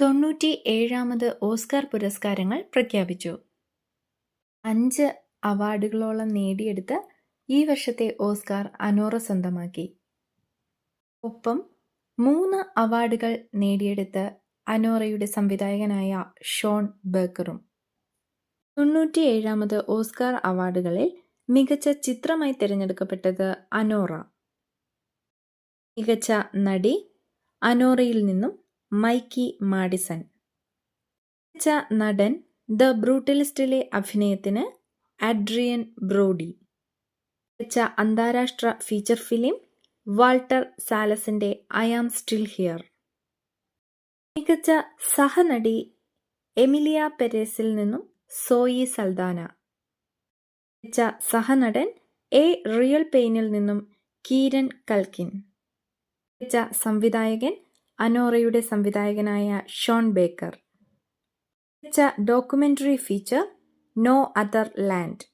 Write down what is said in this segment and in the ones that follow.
തൊണ്ണൂറ്റി ഏഴാമത് ഓസ്കാർ പുരസ്കാരങ്ങൾ പ്രഖ്യാപിച്ചു. അഞ്ച് അവാർഡുകളോളം നേടിയെടുത്ത് ഈ വർഷത്തെ ഓസ്കാർ അനോറ സ്വന്തമാക്കി. ഒപ്പം മൂന്ന് അവാർഡുകൾ നേടിയെടുത്ത് അനോറയുടെ സംവിധായകനായ ഷോൺ ബേക്കറും. തൊണ്ണൂറ്റി ഏഴാമത് ഓസ്കാർ അവാർഡുകളിൽ മികച്ച ചിത്രമായി തിരഞ്ഞെടുക്കപ്പെട്ടത് അനോറ. മികച്ച നടി അനോറയിൽ നിന്നും മൈക്കി മാഡിസൺ. മികച്ച നടൻ ദ ബ്രൂട്ടലിസ്റ്റിലെ അഭിനയത്തിന് അഡ്രിയൻ ബ്രോഡി. മികച്ച അന്താരാഷ്ട്ര ഫീച്ചർ ഫിലിം വാൾട്ടർ സാലസിന്റെ ഐ ആം സ്റ്റിൽ ഹിയർ. മികച്ച സഹനടി എമിലിയ പെരേസിൽ നിന്നും സോയി സൽദാന. മികച്ച സഹനടൻ എ റിയൽ പെയിനിൽ നിന്നും കീരൻ കൽക്കിൻ. മികച്ച സംവിധായകൻ അനോറയുടെ സംവിധായകനായ ഷോൺ ബേക്കർ. മികച്ച documentary feature no other land.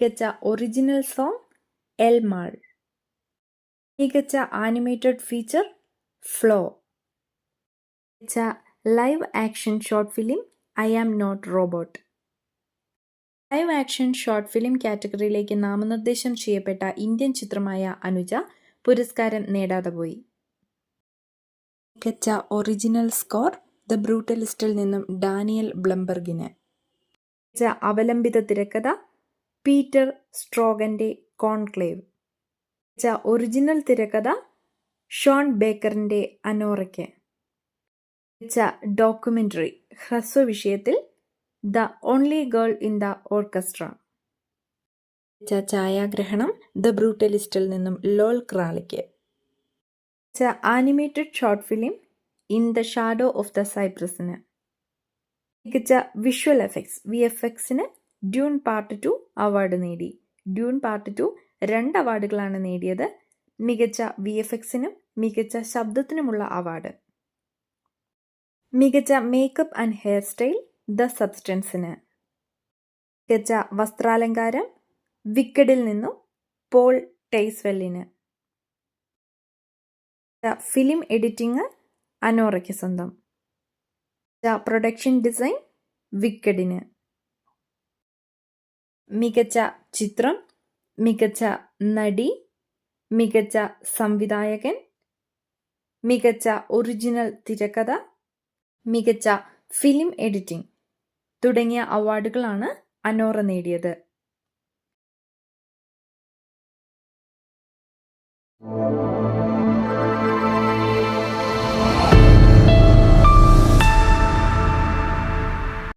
മികച്ച ഒറിജിനൽ സോങ് എൽ മാൾ. മികച്ച ആനിമേറ്റഡ് ഫീച്ചർ ഫ്ലോ. മികച്ച live action short film I am not robot. Live action short film കാറ്റഗറിയിലേക്ക് നാമനിർദ്ദേശം ചെയ്യപ്പെട്ട ഇന്ത്യൻ ചിത്രമായ അനുജ പുരസ്കാരം നേടാതെ പോയി. മികച്ച ഒറിജിനൽ സ്കോർ ദ ബ്രൂട്ടലിസ്റ്റിൽ നിന്നും ഡാനിയൽ ബ്ലംബർഗിന്. മികച്ച അവലംബിത തിരക്കഥ പീറ്റർ സ്ട്രോഗന്റെ കോൺക്ലേവ്. മികച്ച ഒറിജിനൽ തിരക്കഥ ഷോൺ ബേക്കറിന്റെ അനോറയ്ക്ക്. മികച്ച ഡോക്യുമെന്ററി ഹ്രസ്വ വിഷയത്തിൽ the only girl in the orchestra മികച്ച ഛായാഗ്രഹണം ദ ബ്രൂട്ടലിസ്റ്റിൽ നിന്നും ലോൾ ക്രാളിക്ക്. മികച്ച animated short film in the shadow of the സൈപ്രസിന് മികച്ച വിഷ്വൽ എഫക്ട്സ് വി എഫ് എക്സിന് ഡ്യൂൺ പാർട്ട് ടു അവാർഡ് നേടി. ഡ്യൂൺ പാർട്ട് ടു രണ്ട് അവാർഡുകളാണ് നേടിയത്. മികച്ച വി എഫ് എക്സിനും മികച്ച ശബ്ദത്തിനുമുള്ള അവാർഡ് മികച്ച makeup and hair style the സബ്സ്റ്റൻസിന് മികച്ച വസ്ത്രാലങ്കാരം വിക്കഡിൽ നിന്നും പോൾ ടൈസ്വെല്ലിന് ഫിലിം എഡിറ്റിംഗ് അനോറയ്ക്ക് സ്വന്തം പ്രൊഡക്ഷൻ ഡിസൈൻ വിക്കഡിന് മികച്ച ചിത്രം മികച്ച നടി മികച്ച സംവിധായകൻ മികച്ച ഒറിജിനൽ തിരക്കഥ മികച്ച ഫിലിം എഡിറ്റിംഗ് തുടങ്ങിയ അവാർഡുകളാണ് അനോറ നേടിയത് Thank you.